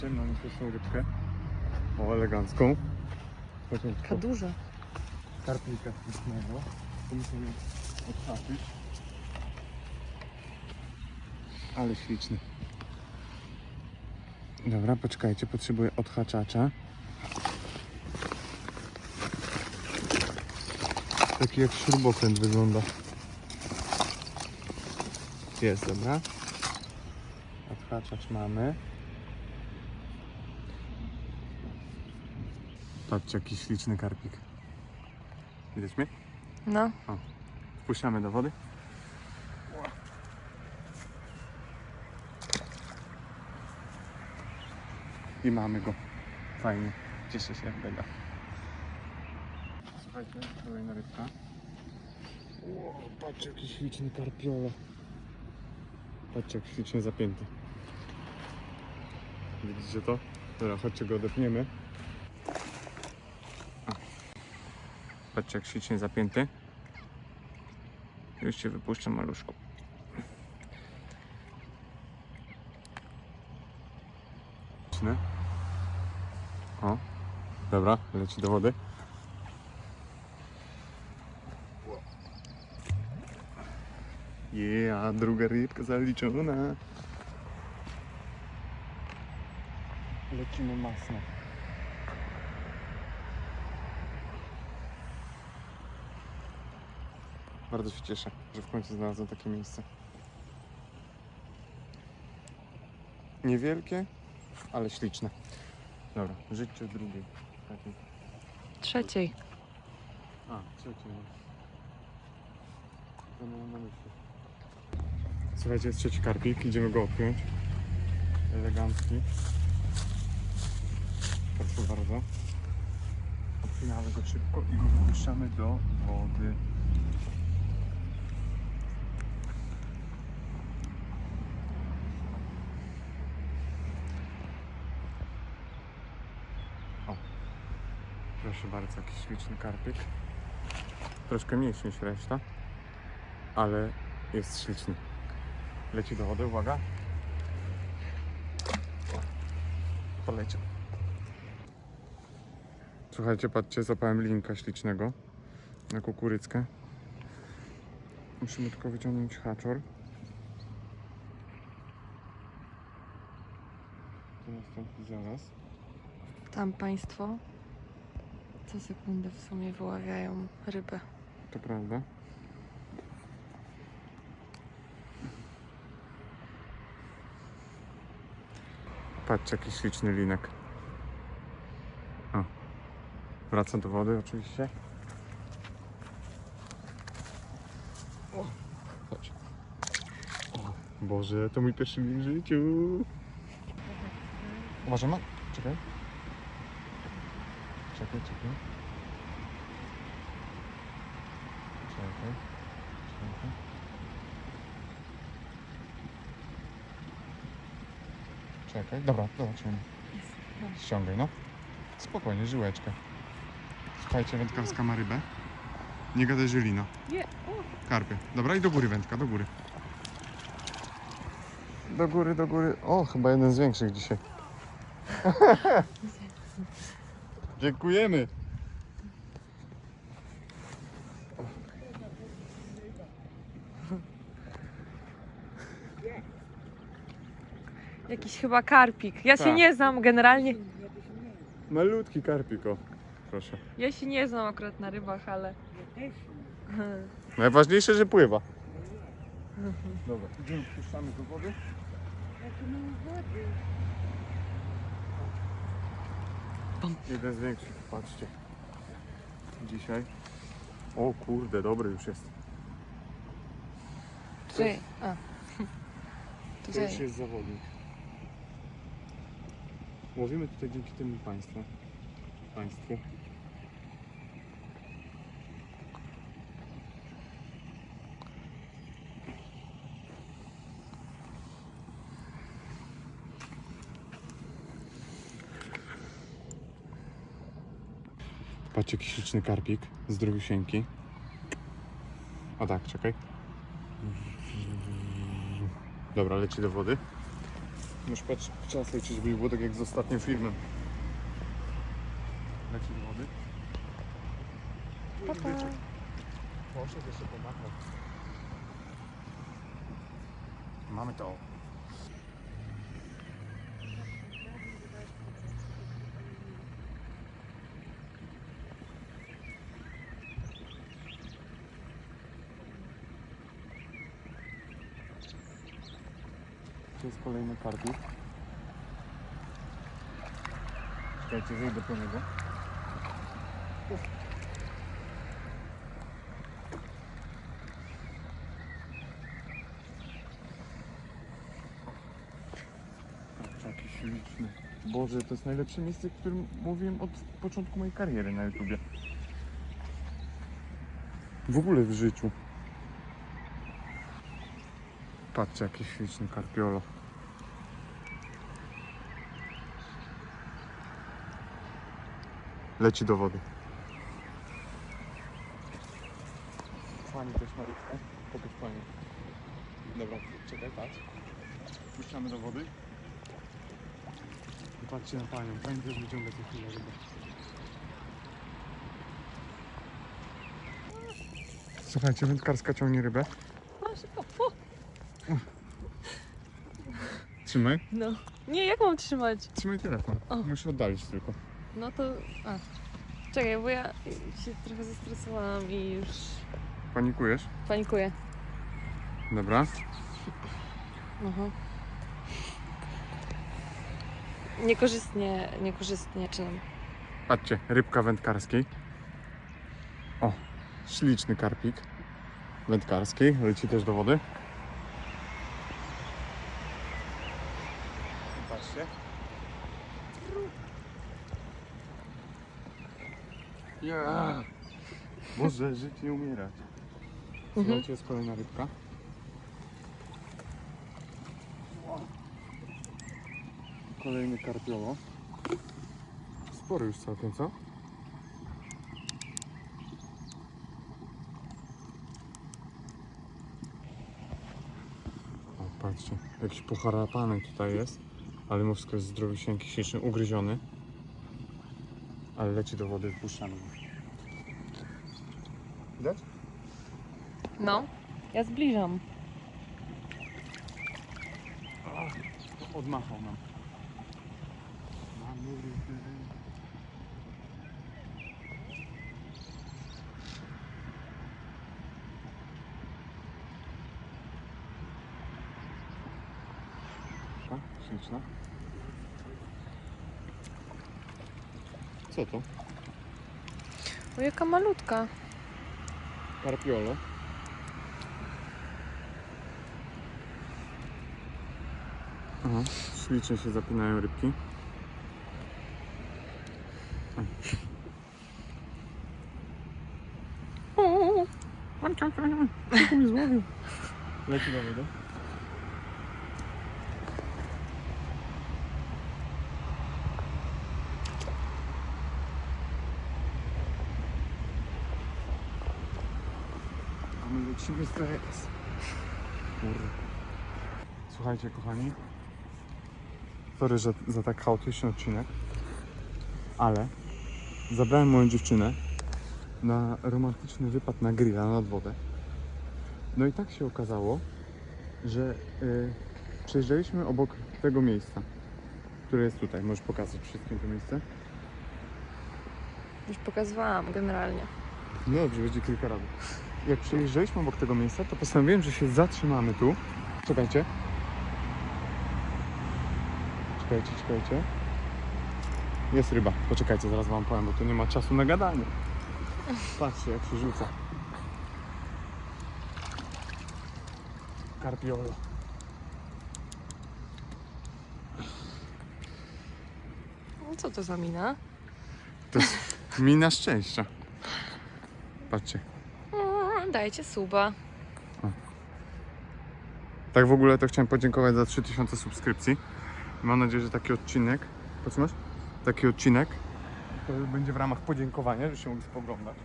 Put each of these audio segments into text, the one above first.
Patrzcie, mamy pierwszą rybkę. O, elegancką. Taka duża. karpika ślicznego. Tu musimy odhaczyć. Ale śliczny. Dobra, poczekajcie, potrzebuję odhaczacza. Taki jak śrubokręt wygląda. Jest, dobra. Odhaczacz mamy. Patrzcie, jaki śliczny karpik. Widać mnie? No. Wpuszczamy do wody. I mamy go. Fajnie. Cieszę się mega. Słuchajcie, kolejna rybka. Wow, patrzcie jaki śliczny karpiola. Patrzcie jak ślicznie zapięty. Widzicie to? Dobra, chodźcie go odepniemy. Patrzcie jak ślicznie zapięty. Już cię wypuszczę maluszku. O, dobra, leci do wody. Yeah, druga rybka zaliczona. Lecimy mocno. Bardzo się cieszę, że w końcu znalazłem takie miejsce. Niewielkie, ale śliczne. Dobra, życie drugiej. Takiej. Trzeciej. A, trzeciej. To miałem na myśli. Słuchajcie, jest trzeci karpik, idziemy go odpiąć. Elegancki. Proszę bardzo. Odpinamy go szybko i go wypuszczamy do wody. Bardzo, jakiś śliczny karpik. Troszkę mniejszy niż reszta, ale jest śliczny. Leci do wody, uwaga. Poleciał. Słuchajcie, patrzcie, zapałem linka ślicznego na kukuryckę. Musimy tylko wyciągnąć haczor. To nastąpi zaraz. Tam państwo co sekundę w sumie wyławiają rybę. To prawda. Patrzcie, jaki śliczny linek. O. Wraca do wody oczywiście. O, chodź. O, Boże, to mój pierwszy w życiu. Uważaj, ma. Czekaj. Czekaj, czekaj. Czekaj. Czekaj. Czekaj, dobra, dobra, trzymaj. Ściągaj, no. Spokojnie, żyłeczkę. Słuchajcie, wędkarska ma rybę. Nie gadaj, że lina. Nie. Karpie. Dobra, i do góry wędka, do góry. Do góry, do góry. O, chyba jeden z większych dzisiaj. Dziękujemy. Jakiś chyba karpik. Ja się Tak. nie znam generalnie. Malutki karpik, o. Proszę. Ja się nie znam akurat na rybach, ale. Najważniejsze, że pływa. Dobra, idziemy, puszczamy do wody. Jeden z większych, patrzcie. Dzisiaj. O kurde, dobry już jest. Tutaj. A. To już Tutaj. jest zawodnik. Łowimy tutaj dzięki temu państwu. Państwu. Patrzcie, jaki śliczny karpik z drugusieńki. O tak, czekaj. Dobra, leci do wody. Już patrz, trzeba sobie liczyć, żeby było tak jak z ostatnim filmem. Leci do wody. Pa, pa. Poszedł jeszcze pomachał. Mamy to. To jest kolejny karpik. Czekajcie, zejdę po niego. Jaki śliczny. Boże, to jest najlepsze miejsce, o którym mówiłem od początku mojej kariery na YouTubie. W ogóle w życiu. Patrzcie, jaki śliczny karpiolo. Leci do wody. Pani też ma rybkę. Pokaż pani. Dobra, czekaj, patrz. Puszczamy do wody. I patrzcie na panią. Pani też wyciąga co chwilę rybę. Słuchajcie, wędkarska ciągnie rybę. Trzymaj. No. Nie, jak mam trzymać? Trzymaj telefon. O. Musisz oddalić tylko. No to... A. Czekaj, bo ja się trochę zestresowałam i już Panikujesz? panikuję. Dobra. Aha. Niekorzystnie, niekorzystnie czynam. Patrzcie, rybka wędkarskiej. O, śliczny karpik wędkarski. Leci też do wody. Ja. Boże, żyć nie umierać. Mhm. Słuchajcie, jest kolejna rybka. Kolejny karpiolo. Spory już całkiem, co? O, patrzcie, jakiś pocharapany tutaj jest, ale wszystko jest zdrowisieńki, śliczny, ugryziony. Ale leci do wody, wpuszczamy go. Widać? No. Ja zbliżam. Odmachał nam. Mamy ryby. A, śliczna. Co to? O, jaka malutka. Karpiolo. Aha, ślicznie się zapinają rybki. O, o, o. Tylko mnie złowił. Leci do wody. A my lecimy teraz. Kurde. Słuchajcie kochani. Sorry, że za tak chaotyczny odcinek. Ale zabrałem moją dziewczynę na romantyczny wypad na grilla nad wodę. No i tak się okazało, że y, przejeżdżaliśmy obok tego miejsca, które jest tutaj. Możesz pokazać wszystkim to miejsce? Już pokazywałam generalnie. No dobrze, będzie kilka razy. Jak przejeżdżaliśmy obok tego miejsca, to postanowiłem, że się zatrzymamy tu. Czekajcie. Czekajcie, czekajcie. Jest ryba. Poczekajcie, zaraz wam powiem, bo tu nie ma czasu na gadanie. Patrzcie, jak się rzuca. Karpiolo. No, co to za mina? To jest mina szczęścia. Patrzcie. Dajcie suba. Tak w ogóle to chciałem podziękować za 3000 subskrypcji. Mam nadzieję, że taki odcinek, potrzymasz? Taki odcinek będzie w ramach podziękowania, żebyście mogli spoglądać.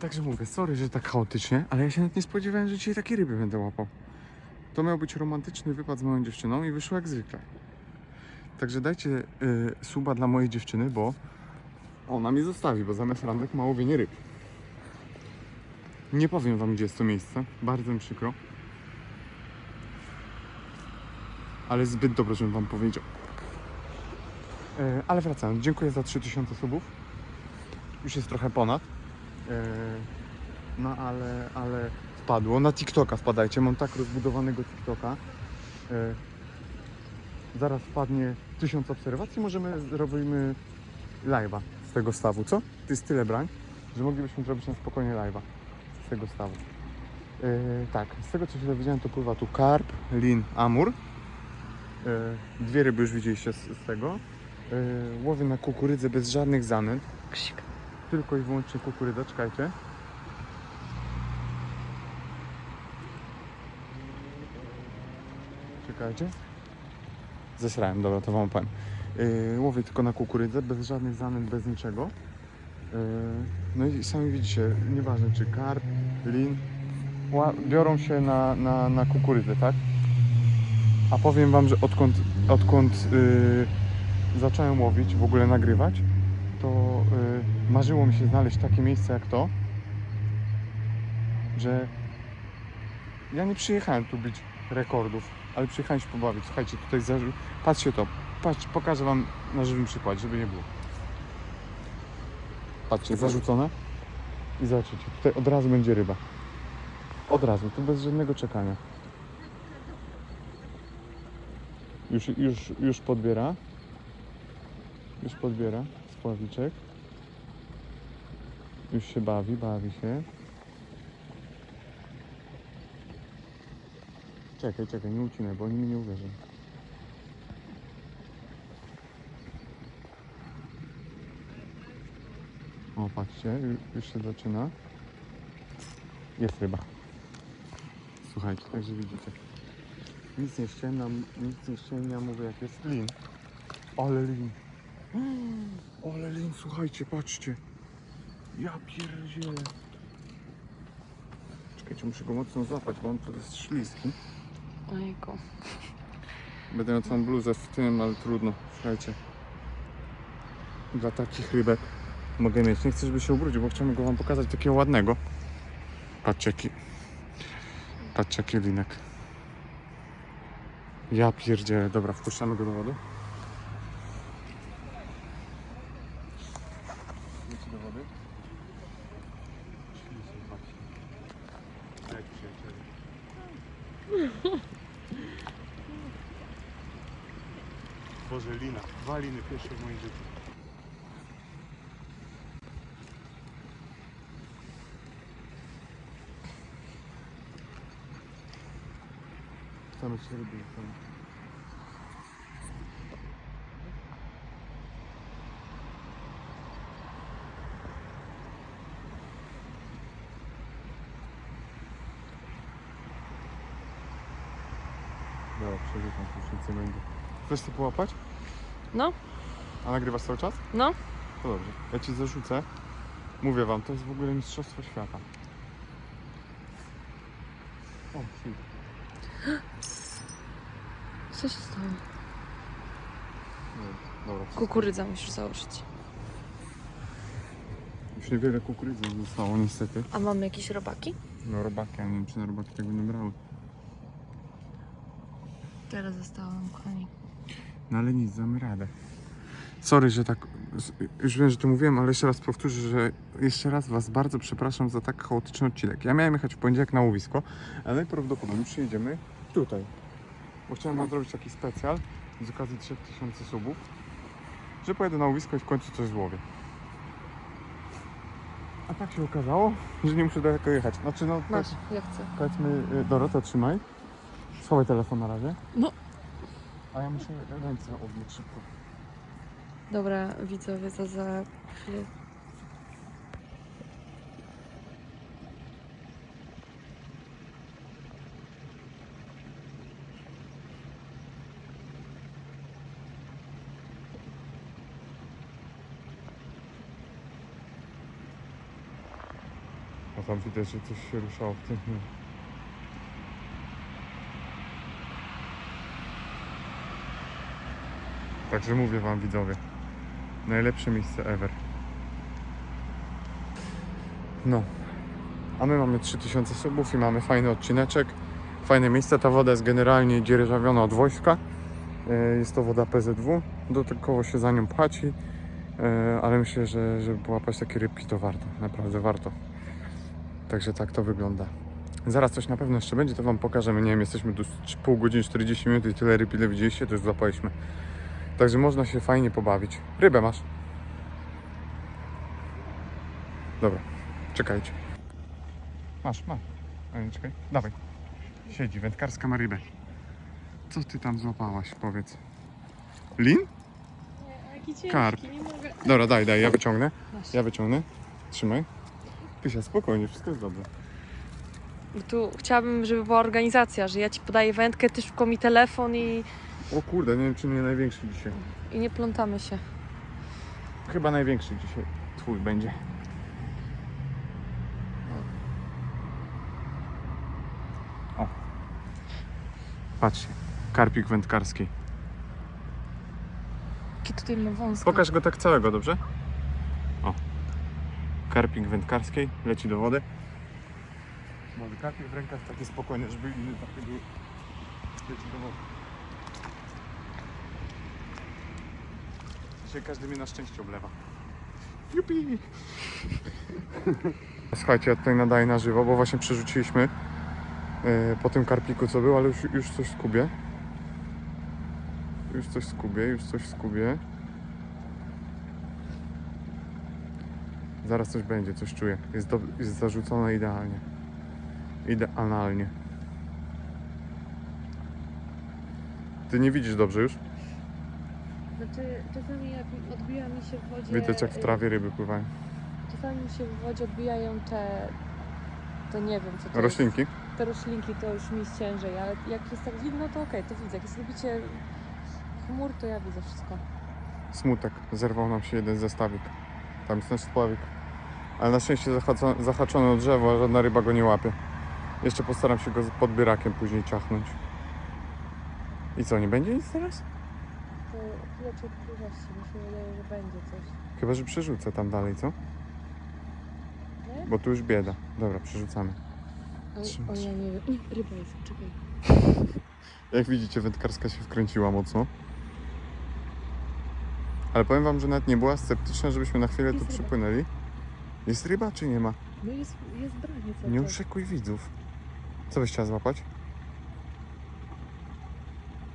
Także mówię, sorry, że tak chaotycznie, ale ja się nawet nie spodziewałem, że dzisiaj takie ryby będę łapał. To miał być romantyczny wypad z moją dziewczyną i wyszło jak zwykle. Także dajcie y, suba dla mojej dziewczyny, bo ona mi zostawi, bo zamiast randek ma łowienie ryb. Nie powiem wam, gdzie jest to miejsce. Bardzo mi przykro. Ale zbyt dobrze, żebym wam powiedział. E, ale wracając, dziękuję za 3000 subów. Już jest trochę ponad. E, no ale, ale wpadło. Na TikToka wpadajcie. Mam tak rozbudowanego TikToka. E, zaraz wpadnie 1000 obserwacji. Możemy zrobimy live'a z tego stawu, co? To jest tyle brań, że moglibyśmy zrobić na spokojnie live'a z tego stawu. E, tak, z tego co się dowiedziałem, to pływa tu karp, lin, amur. E, dwie ryby już widzieliście z, z tego. E, łowię na kukurydzę bez żadnych zanęt. Ksik. Tylko i wyłącznie kukurydza, czekajcie. Czekajcie. Zesrałem, dobra, to wam powiem. Yy, łowię tylko na kukurydzę, bez żadnych zanęt, bez niczego. Yy, no i sami widzicie, nieważne czy karp, lin, biorą się na, na, na kukurydzę, tak? A powiem wam, że odkąd, odkąd yy, zacząłem łowić, w ogóle nagrywać, to y, marzyło mi się znaleźć takie miejsce jak to, że ja nie przyjechałem tu bić rekordów, ale przyjechałem się pobawić. Słuchajcie, tutaj zarzu... patrzcie to, patrz, pokażę wam na żywym przykładzie, żeby nie było. Patrzcie, zarzucone i zobaczycie, tutaj od razu będzie ryba. Od razu, tu bez żadnego czekania. Już, już, już podbiera. Już podbiera spławiczek. Już się bawi, bawi się. Czekaj, czekaj, nie ucinaj, bo oni mi nie uwierzą. O, patrzcie, ju- już się zaczyna. Jest ryba. Słuchajcie, także widzicie. Nic nie ściemniam, nic nie ściemniam, mówię jak jest lin. Ale lin. Ale lin, słuchajcie, patrzcie. Ja pierdzielę. Czekajcie, muszę go mocno złapać, bo on to jest śliski. Ojku. Będę miał całą bluzę w tym, ale trudno. Słuchajcie. Dla takich rybek mogę mieć. Nie chcę, żeby się ubrudził, bo chciałbym go wam pokazać takiego ładnego. Patrzcie jaki. Patrzcie jaki linek. Ja pierdzielę. Dobra, wpuszczamy go do wody. Ślicznie, patrzcie. Jak przyjaciele. Boże, lina. Dwa liny pierwsze w moim życiu. Same się są. Dobra, to już nic nie będzie. Chcesz to połapać? No, A nagrywasz cały czas? no. To dobrze. Ja ci zarzucę. Mówię wam, to jest w ogóle mistrzostwo świata. O, shit. Co się stało? Nie, Dobra. Kukurydza musisz założyć. Już niewiele kukurydzy nam zostało niestety. A mamy jakieś robaki? No robaki, ja nie wiem czy na robaki tego nie brały. Teraz zostałam, kochani. No ale nic, damy radę. Sorry, że tak, już wiem, że to mówiłem, ale jeszcze raz powtórzę, że jeszcze raz Was bardzo przepraszam za tak chaotyczny odcinek. Ja miałem jechać w poniedziałek na łowisko, ale najprawdopodobniej przyjedziemy tutaj. Bo chciałem wam zrobić taki specjal z okazji 3000 subów, że pojedę na łowisko i w końcu coś złowię. A tak się okazało, że nie muszę daleko jechać. Znaczy no, Masz, ja chcę. Powiedzmy, y, Dorota, trzymaj. Schowaj telefon na razie. No. A ja muszę ręce obmyć szybko. Dobra, widzowie, to za chwilę. tam widać, że coś się ruszało w tym. Także mówię wam widzowie, najlepsze miejsce ever. No, a my mamy 3000 subów i mamy fajny odcineczek, fajne miejsce. Ta woda jest generalnie dzierżawiona od wojska. E, Jest to woda PZW, dodatkowo się za nią płaci, e, ale myślę, że żeby połapać takie rybki to warto, naprawdę warto. Także tak to wygląda. Zaraz coś na pewno jeszcze będzie, to wam pokażemy. Nie wiem, jesteśmy tu pół godziny, 40 minut i tyle ryb ile widzieliście, to już złapaliśmy. Także można się fajnie pobawić. Rybę masz? Dobra, czekajcie. Masz, masz. Czekaj, dawaj. Siedzi, wędkarska ma rybę. Co ty tam złapałaś, powiedz? Lin? Nie, jaki Karp. Dobra, daj, daj, ja wyciągnę. Ja wyciągnę. Trzymaj. Pysia, spokojnie, wszystko jest dobrze. Bo tu chciałabym, żeby była organizacja, że ja ci podaję wędkę, ty szybko mi telefon i, O kurde, nie wiem czy nie największy dzisiaj. i nie plątamy się. Chyba największy dzisiaj twój będzie. O. Patrzcie, karpik wędkarski. Jaki tutaj ma wąsko. Pokaż go tak całego, dobrze? O. Karpik wędkarskiej, leci do wody. Może karpik w rękach taki spokojny, żeby inny takie były. Leci do wody. Dzisiaj każdy mnie na szczęście oblewa. Jupi! Słuchajcie, ja tutaj nadaję na żywo, bo właśnie przerzuciliśmy yy, po tym karpiku co był, ale już, już coś skubię. Już coś skubię, już coś skubię. Zaraz coś będzie, coś czuję. Jest, do, jest zarzucone idealnie. Idealnie. Ty nie widzisz dobrze już? Znaczy, czasami jak odbija mi się w wodzie... Widać jak w trawie ryby pływają. Czasami mi się w wodzie odbijają te... To nie wiem, co to Roślinki? jest. Te roślinki to już mi jest ciężej, ale jak jest tak widno, to okej, to widzę. Jak jest robicie chmur, to ja widzę wszystko. Smutek. Zerwał nam się jeden zestawik. Tam jest nasz spławik. Ale na szczęście zahaczony o drzewo, a żadna ryba go nie łapie. Jeszcze postaram się go z podbierakiem później ciachnąć. I co, nie będzie nic teraz? To chwilę cierpliwości, mi się wydaje, że będzie coś. Chyba, że przerzucę tam dalej, co? Nie? Bo tu już bieda. Dobra, przerzucamy. Trzymaj oj, się. ja nie wiem. Ryba jest, czekaj. Jak widzicie, wędkarska się wkręciła mocno. Ale powiem wam, że nawet nie była sceptyczna, żebyśmy na chwilę tu Jest ryba. przypłynęli. Jest ryba czy nie ma? No jest, jest branie cały Nie czas. oszukuj widzów. Co byś chciała złapać?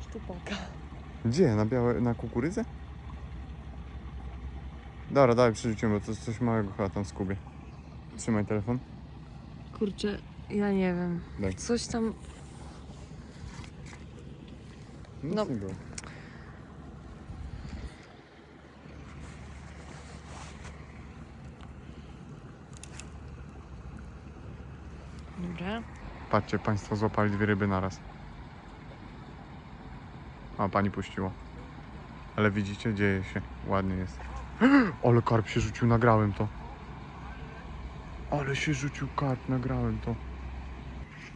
Szczupaka. Gdzie? Na białe, na kukurydzę? Dobra, daj, przerzucimy, bo to jest coś małego chyba tam skubie. Trzymaj telefon. Kurczę, ja nie wiem. Daj. Coś tam... Nic No. nie było. Dobra. Patrzcie, państwo złapali dwie ryby naraz. A, pani puściła. Ale widzicie, dzieje się. Ładnie jest. Ale karp się rzucił, nagrałem to. Ale się rzucił karp, nagrałem to.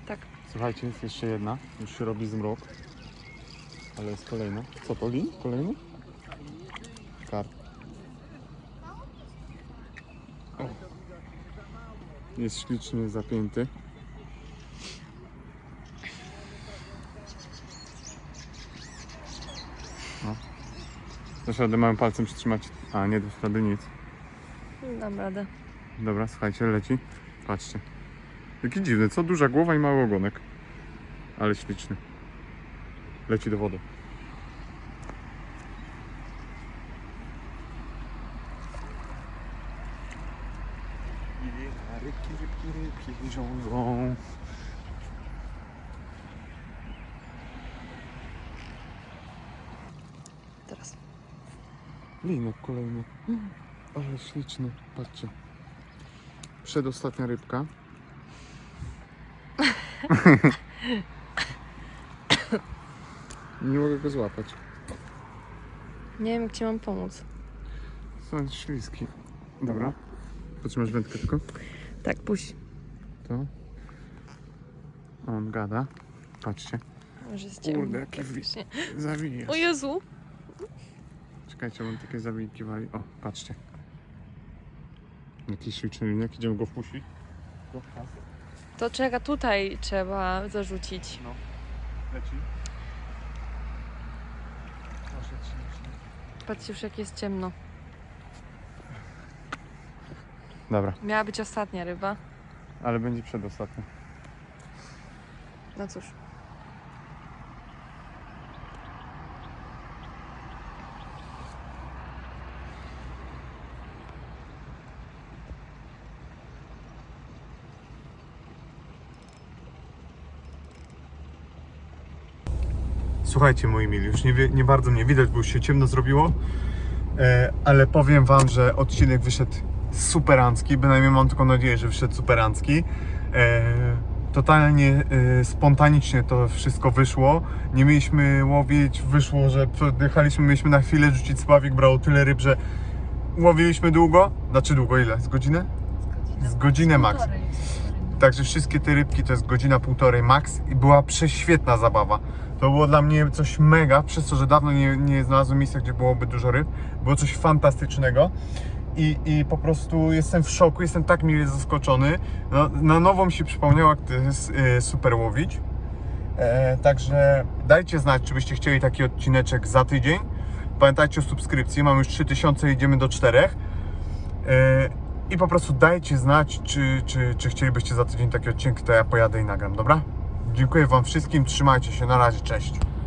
Tak. Słuchajcie, jest jeszcze jedna. Już się robi zmrok. Ale jest kolejna. Co to, lin? Kolejny? Karp. O. Jest ślicznie zapięty. Dasz radę małym palcem przytrzymać. A, nie dasz rady nic. Dam radę. Dobra, słuchajcie, leci. Patrzcie. Jaki dziwny, co? Duża głowa i mały ogonek. Ale śliczny. Leci do wody. Rybki, rybki, rybki rządzą. Teraz. Linek kolejny. Ale śliczny. Patrzcie. Przedostatnia rybka. Nie mogę go złapać. Nie wiem, jak ci mam pomóc. Są śliski. Dobra. Potrzymasz wędkę tylko? Tak, puść. to. On gada. Patrzcie. Może jest Kurde, ciemno. jaki wi- faktycznie. Zawijasz. O Jezu! Czekajcie, mam takie zawijki wali. O, patrzcie. Jakiś śliczny idziemy go wpuścić. To czeka, tutaj trzeba zarzucić. No. Leci. Patrzcie już jak jest ciemno. Dobra, Miała być ostatnia ryba. ale będzie przedostatni. No cóż. Słuchajcie moi mili, już nie, nie bardzo mnie widać, bo już się ciemno zrobiło, e, ale powiem wam, że odcinek wyszedł superancki, bynajmniej mam tylko nadzieję, że wyszedł superancki. E, totalnie e, spontanicznie to wszystko wyszło, nie mieliśmy łowić, wyszło, że podjechaliśmy, mieliśmy na chwilę rzucić spławik, brało tyle ryb, że łowiliśmy długo, znaczy długo ile? Z godzinę? Z godzinę max. Także wszystkie te rybki to jest godzina, półtorej max i była prześwietna zabawa. To było dla mnie coś mega, przez to, że dawno nie, nie znalazłem miejsca, gdzie byłoby dużo ryb. Było coś fantastycznego i, i po prostu jestem w szoku, jestem tak mile zaskoczony. No, na nowo mi się przypomniało, jak to jest e, super łowić. E, także dajcie znać, czy byście chcieli taki odcineczek za tydzień. Pamiętajcie o subskrypcji, mamy już 3000, idziemy do 4. E, I po prostu dajcie znać, czy, czy, czy chcielibyście za tydzień taki odcinek, to ja pojadę i nagram, dobra? Dziękuję Wam wszystkim, trzymajcie się, na razie, cześć.